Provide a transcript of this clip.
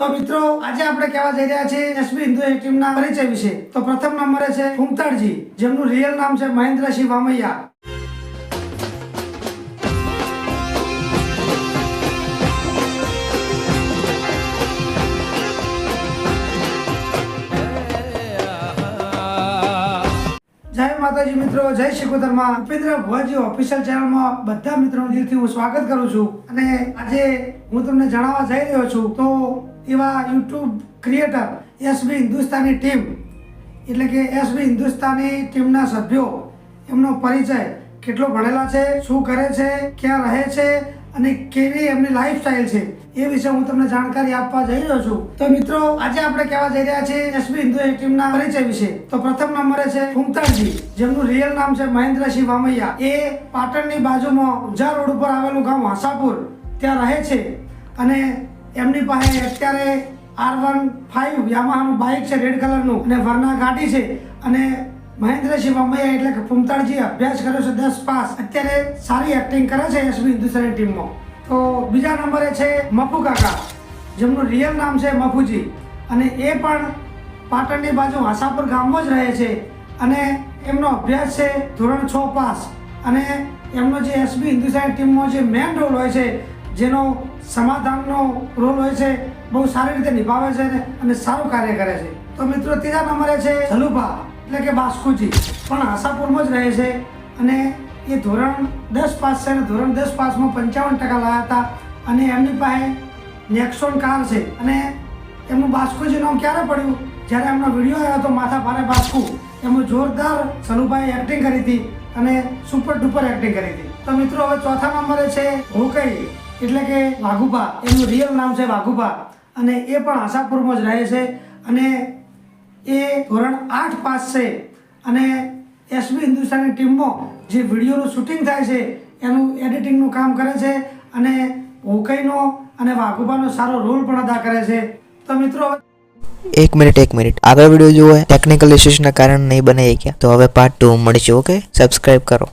તો મિત્રો, આજે આપણે કહેવા જઈ રહ્યા છીએ એસબી હિન્દુ ટીમના પરિચય વિશે. તો પ્રથમ નંબરે છે ફૂમતાડજી, જેમનું રિયલ નામ છે મહેન્દ્રસિંહ વામૈયા. જય માતાજી મિત્રો, જય શિકોતરમાં ઉપેન્દ્ર ભુવાજી ઓફિશિયલ ચેનલમાં બધા મિત્રોનું દિલથી હું સ્વાગત કરું છું. અને આજે હું તમને જણાવવા જઈ રહ્યો છું, તો એવા YouTube creator SB Hindustani team એટલે કે એસબી હિન્દુસ્તાની ટીમના સભ્યો, એમનો પરિચય કેટલો ભણેલા છે, શું કરે છે, ક્યાં રહે છે અને કેવી એમની લાઈફસ્ટાઈલ છે, એ વિશે હું તમને જાણકારી આપવા જઈ રહ્યો છું. તો મિત્રો, આજે આપણે કહેવા જઈ રહ્યા છીએ એસબી હિન્દુ ટીમના પરિચય વિશે. તો પ્રથમ નંબરે છે ફૂમતાડજી જેમનું રિયલ નામ છે મહેન્દ્રસિંહ વામૈયા. એ પાટણની બાજુમાં ઊંઝા રોડ ઉપર આવેલું ગામ હાસાપુર ત્યાં રહે છે અને એમની પાસે અત્યારે આર વન ફાઇવ યામાહાનું બાઇક છે, રેડ કલરનું, અને વરના ગાડી છે. અને મહેન્દ્રસિંહ વમૈયા એટલે કે પુમતાળજી અભ્યાસ કર્યો છે, દસ પાસ. અત્યારે સારી એક્ટિંગ કરે છે એસબી હિન્દુસ્તાની ટીમમાં. તો બીજા નંબરે છે મફુ કાકા. જેમનું રિયલ નામ છે મફુજી. અને એ પણ પાટણની બાજુ હાસાપુર ગામમાં જ રહે છે. અને એમનો અભ્યાસ છે ધોરણ છ પાસ. અને એમનો જે એસબી હિન્દુસ્તાની ટીમમાં જે મેન રોલ હોય છે જેનો સમાધાનનો રોલ હોય છે, બહુ સારી રીતે નિભાવે છે અને સારું કાર્ય કરે છે. તો મિત્રો, ત્રીજા નંબરે છે ઝલુભા, એટલે કે બાસ્કુજી. પણ આશાપુરમાં જ રહે છે અને એ ધોરણ દસ પાસ છે અને ધોરણ દસ પાસમાં પંચાવન ટકા લાવ્યા હતા અને એમની પાસે નેક્સોન કાર છે અને એમનું બાસ્કુજી નામ ક્યારે પડ્યું? જ્યારે એમનો વીડિયો આવ્યો હતો માથા ભારે બાસ્કુ એમાં જોરદાર સલુભાઈ એક્ટિંગ કરી હતી અને સુપર ડુપર એક્ટિંગ કરી હતી. તો મિત્રો, હવે ચોથા નંબરે છે હોકઈ એટલે કે વાઘુભા એનું રિયલ નામ છે વાઘુભા. અને એ પણ આશાપુરમાં જ રહે છે. અને એ ધોરણ આઠ પાસ છે. અને એસબી હિન્દુસ્તાની ટીમમાં જે વિડીયોનું શૂટિંગ થાય છે, એનું એડિટિંગનું કામ કરે છે. અને હોકઈનો અને વાઘુબાનો સારો રોલ પણ અદા કરે છે. તો મિત્રો એક મિનિટ એક મિનિટ આગળ વીડિયો જુઓ ટેકનિકલ ઇશ્યુઝના કારણે નહીં બનાવી ગયા તો હવે પાર્ટ ટુ મળીશું ઓકે સબસ્ક્રાઇબ કરો.